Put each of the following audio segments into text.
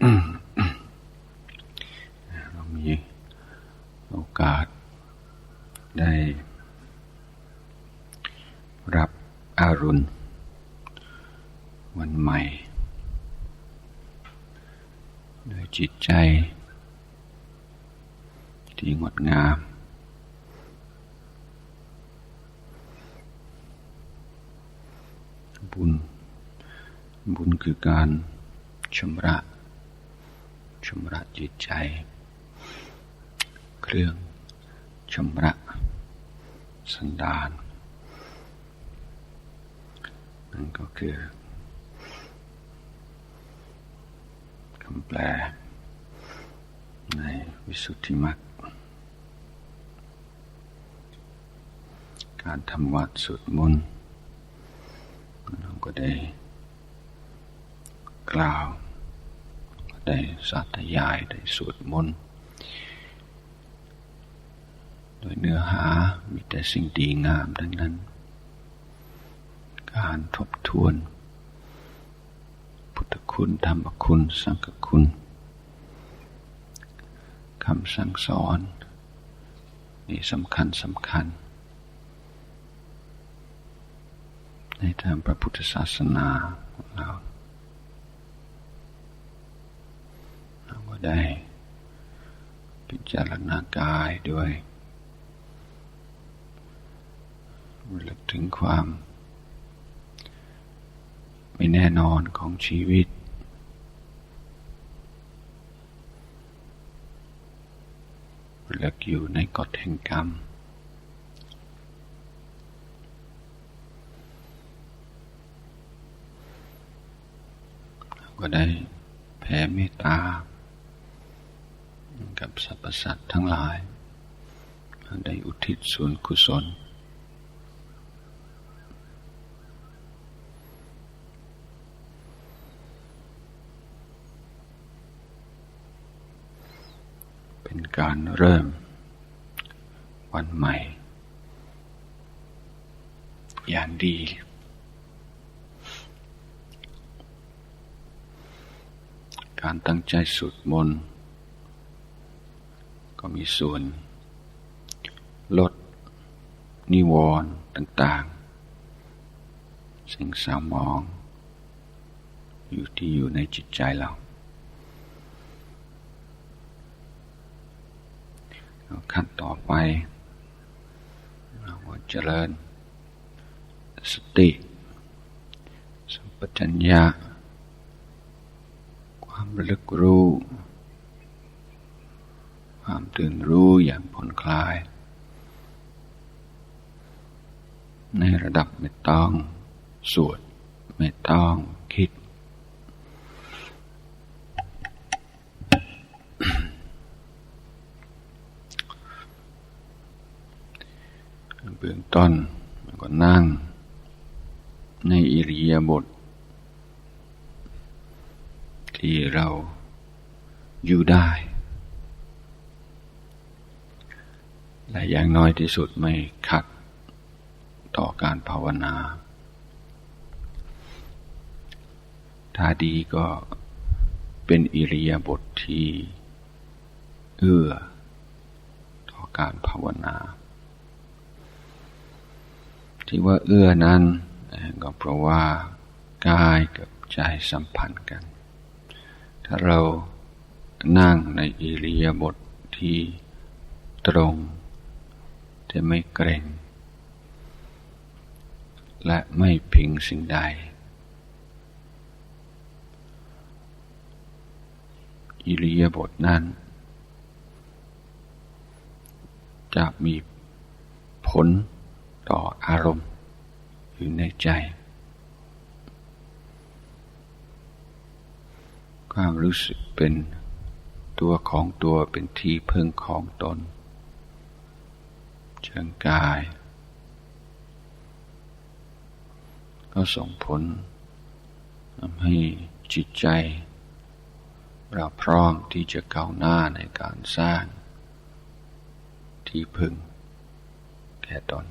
เรามีโอกาสได้ รับอารุณ วันใหม่ด้วยจิตใจ ที่งดงาม บุญ บุญคือการชำระ ชำระจิตใจ เครื่องชำระสันดานนั่นก็คือคำแปล ในวิสุทธิมรรคการทำวัดสุดมนต์เราก็ได้กล่าว ได้สาธยายได้สวดมนต์โดยเนื้อหามีแต่สิ่งดีงามดังนั้น การทบทวน พุทธคุณธรรมคุณ สังฆคุณคำสั่งสอน นี่สำคัญสำคัญ ในทางพระพุทธศาสนาของเราเราก็ ได้ พิจารณากายด้วยระลึกถึงความ ไม่แน่นอนของชีวิต ระลึกอยู่ในกฎแห่งกรรมก็ได้แผ่เมตตา กับสรรพสัตว์ทั้งหลาย ได้อุทิศส่วนกุศล เป็นการเริ่มวันใหม่ อย่างดีการตั้งใจสวดมนต์ ก็มีส่วน ลด นิวรณ์ต่าง ๆ สิ่งเศร้ามอง อยู่ที่อยู่ในจิตใจเราขั้นต่อไป เราก็เจริญ สติ สัมปชัญญะความระลึกรู้ ความตื่นรู้อย่างผ่อนคลาย ในระดับไม่ต้องสวดไม่ต้องคิด เบื้องต้นก็นั่ง ในอิริยาบถที่เราอยู่ได้ และอย่างน้อยที่สุดไม่ขัดต่อการภาวนา ถ้าดีก็เป็นอิริยาบถทที่เอื้อต่อการภาวนา ที่ว่าเอื้อนั้นก็เพราะว่ากายกับใจสัมพันธ์กัน ถ้าเรานั่งในอิริยาบถทที่ตรง แต่ไม่เกรงและไม่พิงสิ่งใด อิริยาบถนั้น จะมีผลต่ออารมณ์อยู่ในใจ ความรู้สึกเป็นตัวของตัวเป็นที่พึ่งของตน เชิงกาย ก็ส่งผลทำให้จิตใจ เราพร้อมที่จะก้าวหน้าในการสร้าง ที่พึ่งแก่ตน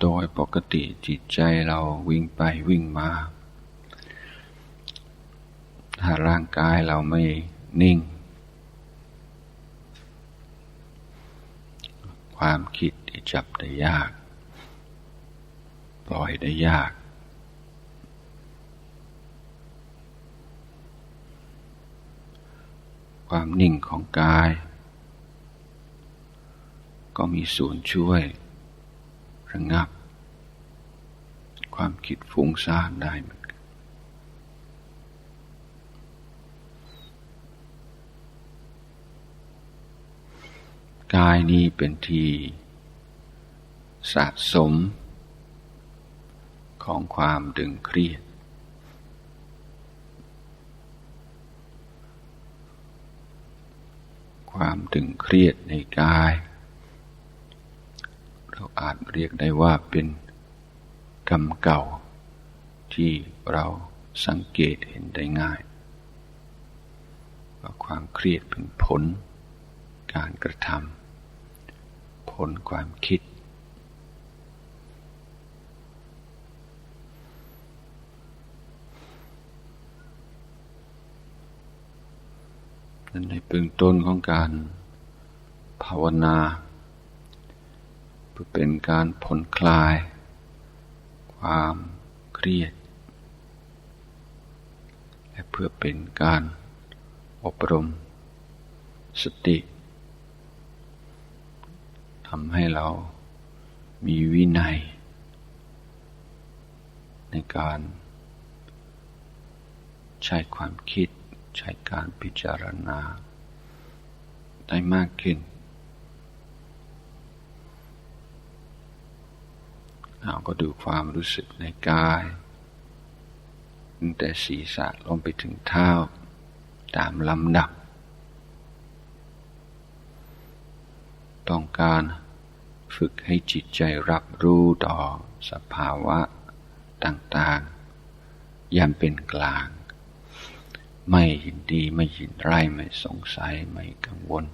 โดยปกติจิตใจเราวิ่งไปวิ่งมา ถ้าร่างกายเราไม่นิ่ง ความคิดที่จับได้ยาก ปล่อยได้ยาก ความนิ่งของกาย ก็มีส่วนช่วย ระงับ ความคิดฟุ้งซ่านได้เหมือน กายนี้เป็นที่ สะสม ของความดึงเครียด ความดึงเครียดในกาย เราอาจเรียกได้ว่าเป็นกรรมเก่า ที่เราสังเกตเห็นได้ง่ายว่าความเครียดเป็นผลการกระทำ ผลความคิด นั่นในเบื้องต้นของการภาวนาเพื่อเป็นการผ่อนคลาย ความเครียด และเพื่อเป็นการอบรมสติ ทำให้เรามีวินัย ในการใช้ความคิดใช้การพิจารณา ได้มากขึ้น เราก็ดูความรู้สึกในกายตั้งแต่ศีรษะลงไปถึงเท้า ตามลำดับ ต้องการฝึกให้จิตใจรับรู้ต่อสภาวะต่างๆยันเป็นกลาง ไม่ยินดีไม่ยินร้ายไม่สงสัยไม่กังวล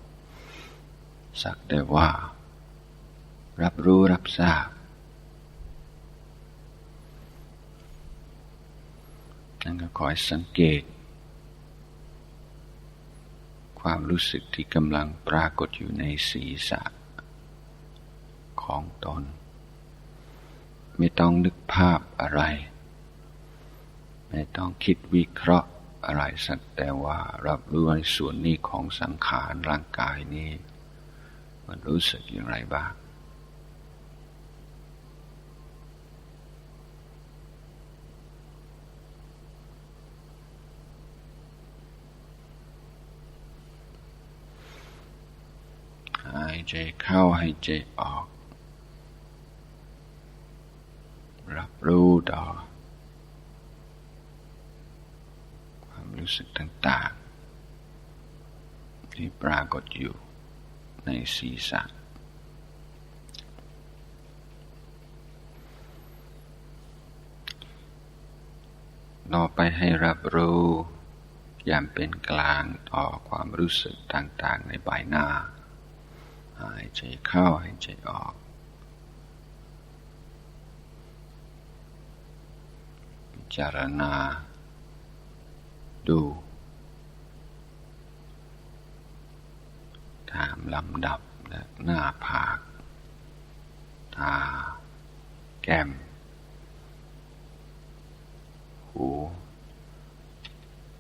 สักแต่ว่า รับรู้รับทราบนั่นก็คอยสังเกต ความรู้สึกที่กำลังปรากฏอยู่ในศีรษะ ของตน ไม่ต้องนึกภาพอะไร ไม่ต้องคิดวิเคราะห์อะไรสักแต่ว่ารับรู้ในส่วนนี้ของสังขารร่างกายนี้ มันรู้สึกอย่างไรบ้างหาย ใจเข้าใหายใจออก รับรู้ต่อ ความรู้สึกต่างๆ ที่ปรากฏอยู่ในศีรษะต่อไปให้รับรู้อย่างเป็นกลางต่อความรู้สึกต่างๆในใบหน้า หายใจเข้าหายใจออกพิจารณา ดู ตามลำดับและหน้าผาก ตา แก้ม หู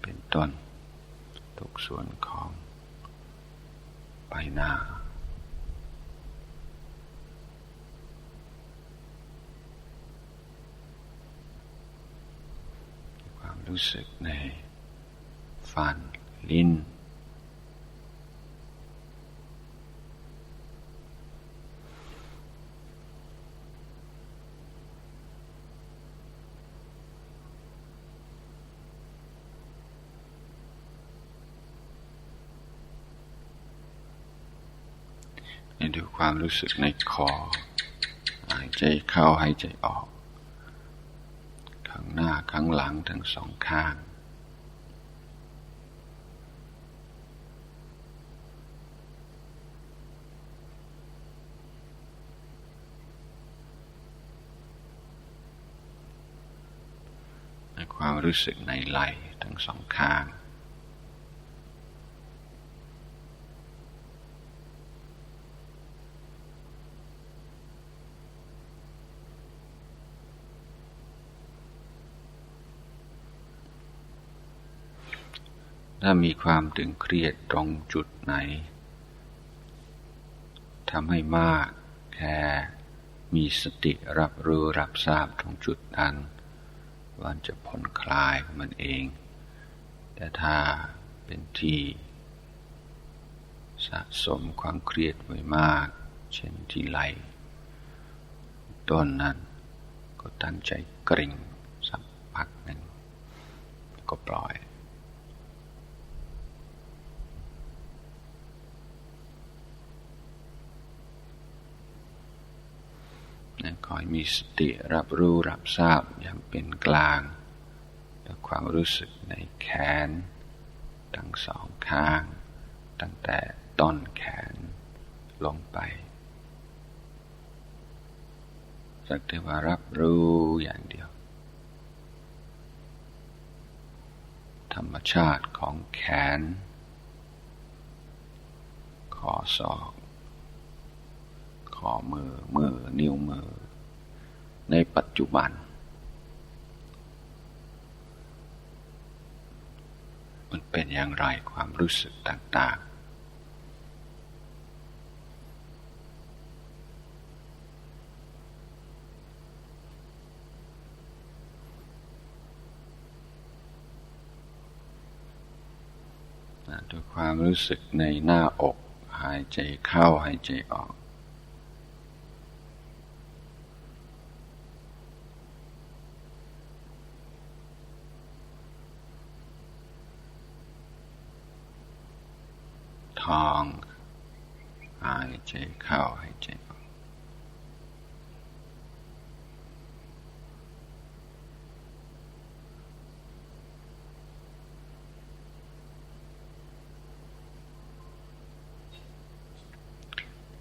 เป็นต้น ทุกส่วนของใบหน้า รู้สึกในฟัน ลิ้น ดูความรู้สึกในคอ หายใจเข้าหายใจออกาข้างหลังทั้งสองข้าง ความรู้สึกในไหลทั้งสองข้าง ถ้ามีความตึงเครียดตรงจุดไหนทำให้มากแค่มีสติรับรู้รับทราบตรงจุดนั้นวันจะผ่อนคลายมันเอง แต่ถ้าเป็นที่ สะสมความเครียดไว้มาก เช่นที่ไหลต้นนั้นก็ตั้งใจกริ่งสักพักหนึ่งก็ปล่อย คอยมีสติรับรู้รับทราบอย่างเป็นกลางและความรู้สึกในแขน ทั้งสองข้าง ตั้งแต่ต้นแขนลงไปสักแต่ว่ารับรู้อย่างเดียว ธรรมชาติของแขนคอศอก ขอมือมือนิ้วมือ ในปัจจุบัน มันเป็นอย่างไรความรู้สึกต่างๆด้วยความรู้สึกในหน้าอก หายใจเข้าหายใจออก ทอง หายใจเข้าหายใจออก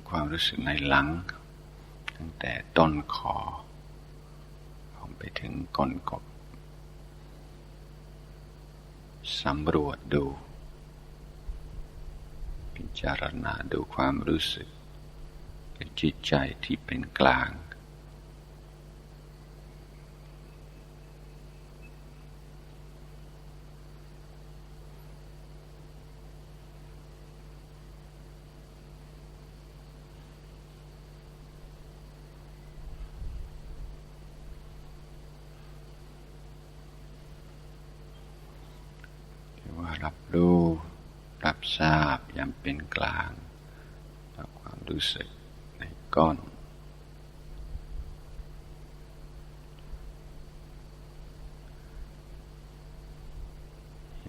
ความรู้สึกในหลัง ตั้งแต่ต้นคอลงไปถึงก้นกบสำรวจดู พิจารณาดูความรู้สึก เป็นจิตใจที่เป็นกลางว่ารับรู้ รับทราบางเป็นกลางกับความรู้สึกในก้อน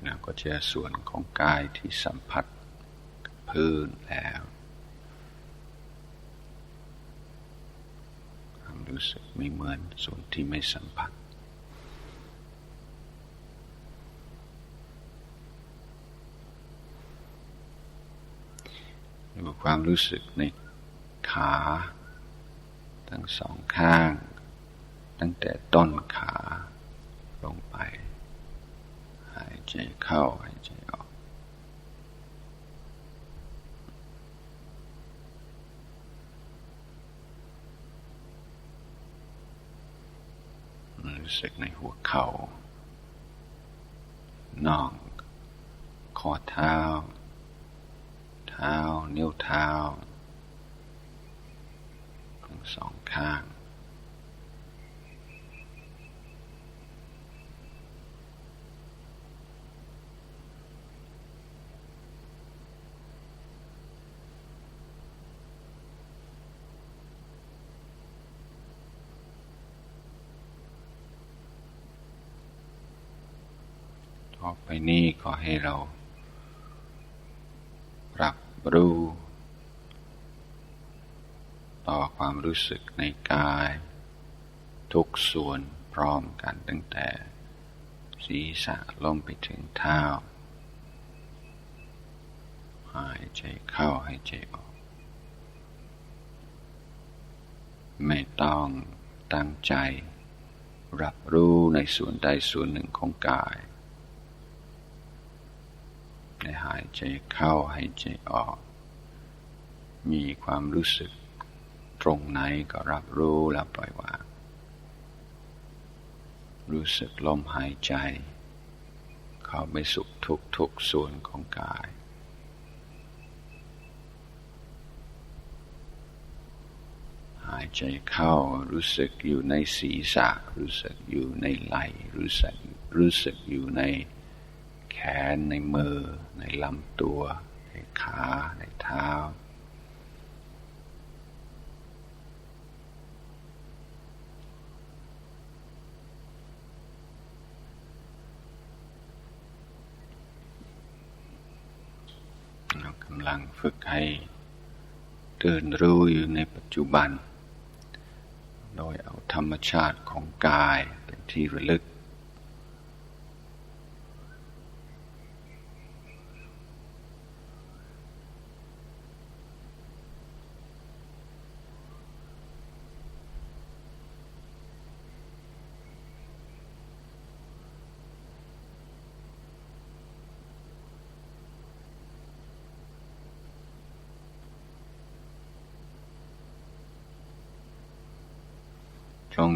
เราก็จอส่วนของกายที่สัมผัสพื้นแล้วความรู้สึกไม่เหมือนส่วนที่ไม่สัมผัส ดูความรู้สึกในขา ทั้งสองข้าง ตั้งแต่ต้นขาลงไป หายใจเข้าหายใจออก รู้สึกในหัวเขา่าน่อง ข้อเท้า ท้า นิ้วเท้าทั้งสองข้างต่อไปนี้ก็ให้เรา รู้ ต่อความรู้สึกในกาย ทุกส่วนพร้อมกันตั้งแต่ ศีรษะลงไปถึงเท้า หายใจเข้าหายใจออก ไม่ต้องตั้งใจ รับรู้ในส่วนใดส่วนหนึ่งของกาย ในหายใจเข้าหายใจออก มีความรู้สึกตรงไหนก็รับรู้แล้วปล่อยวางรู้สึกลมหายใจ เข้าไปสุขทุกทุกส่วนของกาย หายใจเข้ารู้สึกอยู่ในศีรษะ รู้สึกอยู่ในไหลรู้สึกรู้สึกอยู่ใน แขน ในมือ ในลำตัว ในขา ในเท้ากำลังฝึกให้เดินรู้อยู่ในปัจจุบัน โดยเอาธรรมชาติของกายเป็นที่ระลึก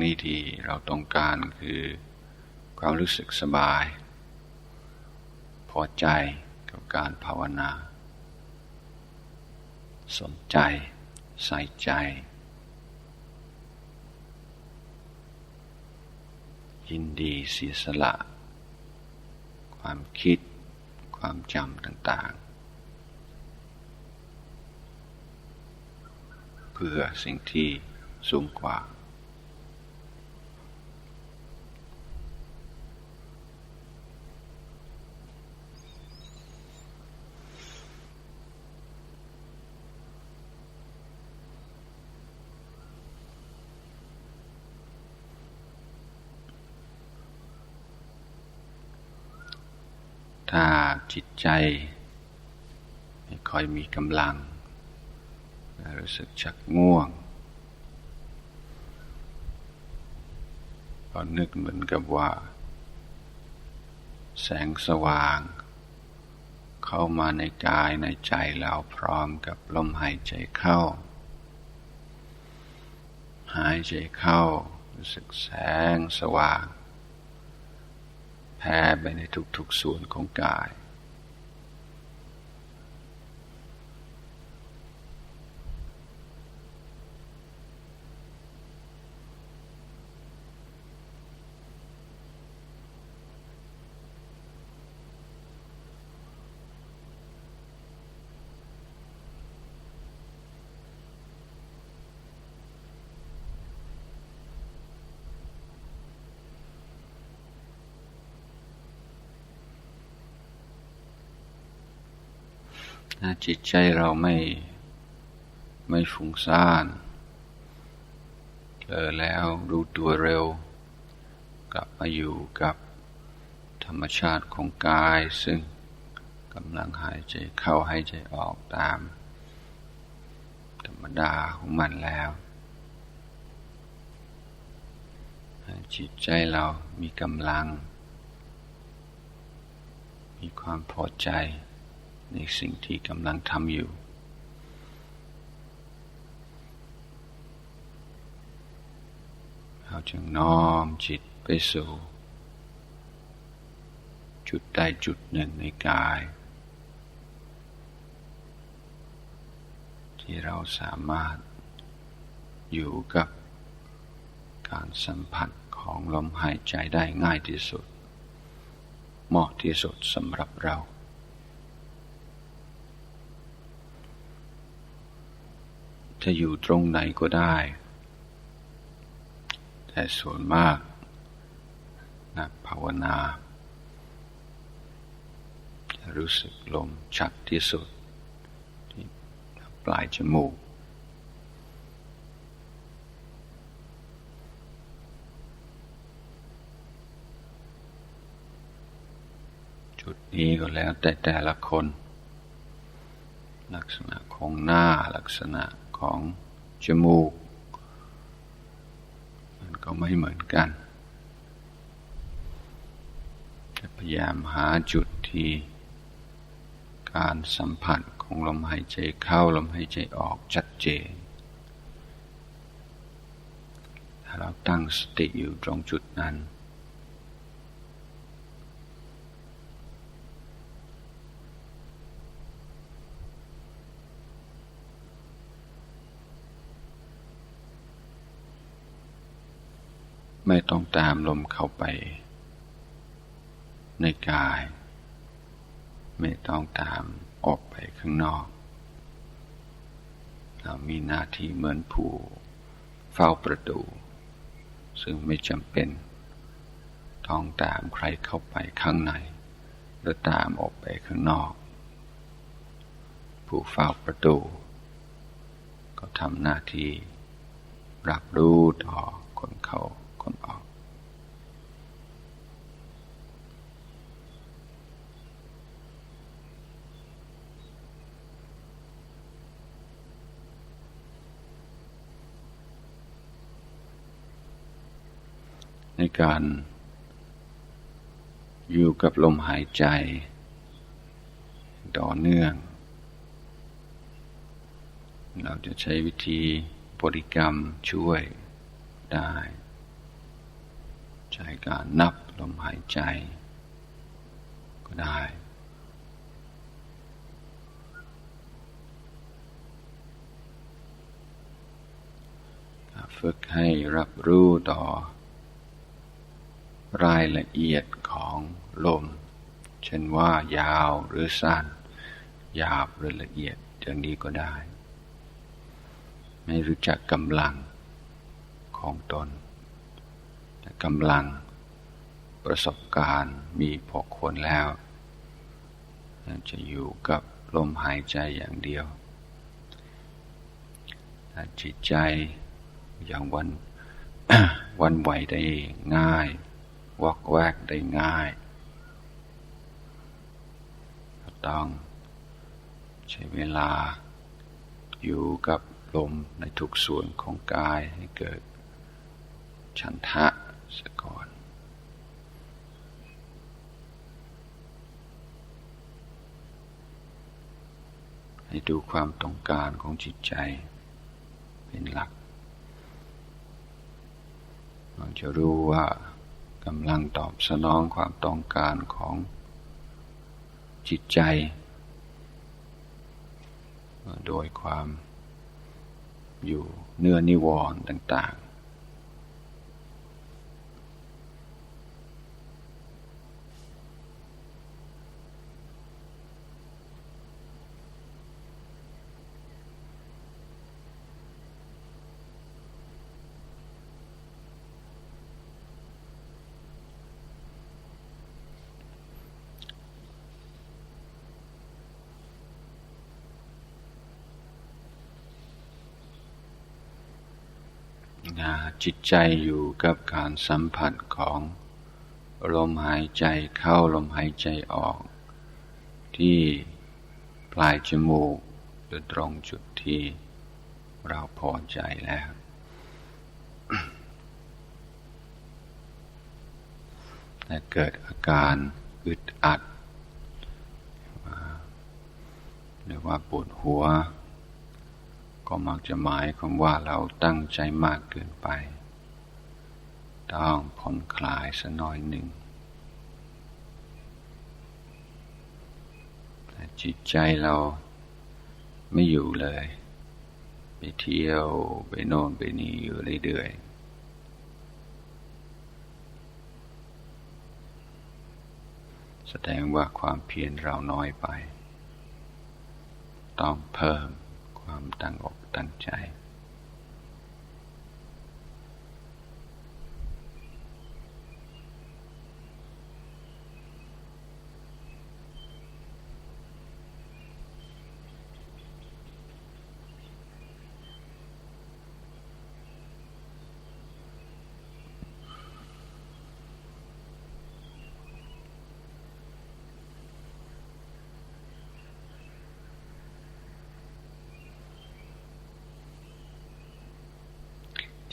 นี้ที่เราต้องการคือความรู้สึกสบาย พอใจกับการภาวนา สนใจ ใส่ใจ ยินดีเสียสละ ความคิดความจำต่างๆ เพื่อสิ่งที่สูงกว่าถ้า จิตใจไม่ค่อยมีกำลัง รู้สึกชักง่วงก็นึกเหมือนกับว่า แสงสว่าง เข้ามาในกายในใจเราพร้อมกับลมหายใจเข้า หายใจเข้า รู้สึกแสงสว่างแผ่ไปในทุกๆส่วนของกาย จิตใจเราไม่ไม่ฟุ้งซ่านเออแล้วรู้ตัวเร็ว กลับมาอยู่กับธรรมชาติของกาย ซึ่งกำลังหายใจเข้าหายใจออกตาม ธรรมดาของมันแล้วจิตใจเรามีกำลัง มีความพอใจ ในสิ่งที่กำลังทำอยู่ เราจึงน้อมจิตไปสู่ จุดใดจุดหนึ่งในกาย ที่เราสามารถอยู่กับการสัมผัสของลมหายใจได้ง่ายที่สุด เหมาะที่สุดสำหรับเรา จะอยู่ตรงไหนก็ได้ แต่ส่วนมาก นักภาวนา จะรู้สึกลมชัดที่สุด ที่ปลายจมูก จุดนี้ก็แล้วแต่แต่ละคนลักษณะของหน้าลักษณะ ของจมูก มันก็ไม่เหมือนกันพยายามหาจุดที่ การสัมผัสของลมหายใจเข้าลมหายใจออกชัดเจน ถ้าเราตั้งสติอยู่ตรงจุดนั้น ไม่ต้องตามลมเข้าไป ในกาย ไม่ต้องตามออกไปข้างนอก เรามีหน้าที่เหมือนผู้เฝ้าประตู ซึ่งไม่จำเป็น ต้องตามใครเข้าไปข้างใน หรือตามออกไปข้างนอก ผู้เฝ้าประตู ก็ทำหน้าที่รับรู้ต่อคนเขาคนออก ในการ อยู่กับลมหายใจ ต่อเนื่อง เราจะใช้วิธีบริกรรมช่วยได้ ใช้การนับลมหายใจ ก็ได้ฝึกให้รับรู้ต่อ รายละเอียดของลม เช่นว่ายาวหรือสั้น หยาบหรือละเอียดอย่างนี้ก็ได้ ไม่รู้จักกำลังของตน แต่กำลังประสบการณ์มีพอคนแล้ว จะอยู่กับลมหายใจอย่างเดียวจิตใจอย่างวันวันไหวได้ง่าย วอกแวกได้ง่ายต้องใช้เวลาอยู่กับลมในทุกส่วนของกายให้เกิดฉันทะสะก่อนให้ดูความต้องการของจิตใจเป็นหลัก เราจะรู้ว่าำลังตอบสนองความต้องการของจิตใจ โดยความอยู่เนื้อนิวรณ์ต่าง ๆ จิตใจอยู่กับการสัมผัสของลมหายใจเข้าลมหายใจออก ที่ปลายจมูกหรือตรงจุดที่เราพอใจแล้ว แต่เกิดอาการอึดอัด หรือว่าปวดหัว ก็มักจะหมายความว่าเราตั้งใจมากเกินไป ต้องผ่อนคลายสักน้อยหนึ่งแต่จิตใจเราไม่อยู่เลย ไปเที่ยวไปโน่นไปนี่อยู่เรื่อยๆแสดงว่าความเพียรเราน้อยไป ต้องเพิ่ม ความตั้งอกตั้งใจ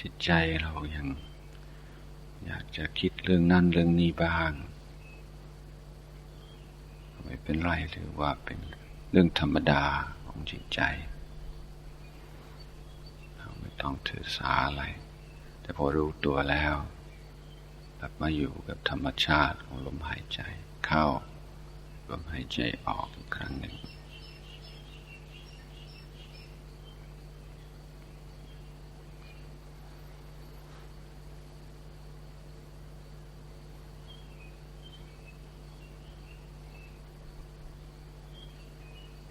จิตใจเรายัง อยากจะคิดเรื่องนั้นเรื่องนี้บ้าง ไม่เป็นไรถือว่าเป็นเรื่องธรรมดาของจิตใจ เราไม่ต้องถือสาอะไร แต่พอรู้ตัวแล้วกลับมาอยู่กับธรรมชาติของลมหายใจเข้าลมหายใจออกอีกครั้งหนึ่ง